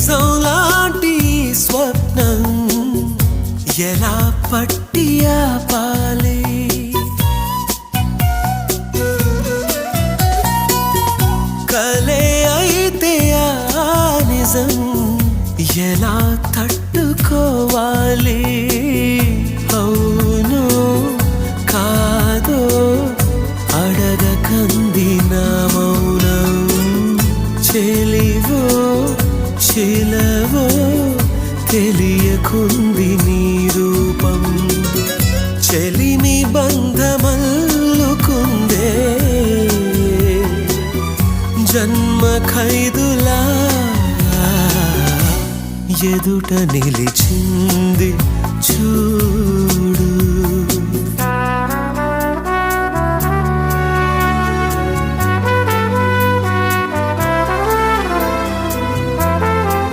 నిజం లాంటి స్వప్నం ఎలా పట్టి ఆపాలి? కలే అయితే ఆ నిజం ఎలా తట్టుకోవాలి? అవును కాదో అడగకంది నా మౌనం చెలివో శిలవో తెలియకుంది నీ రూపం. చెలిమి బంధమల్లుకుందే. జన్మ ఖైదులా ఎదుట నిలిచింది చూ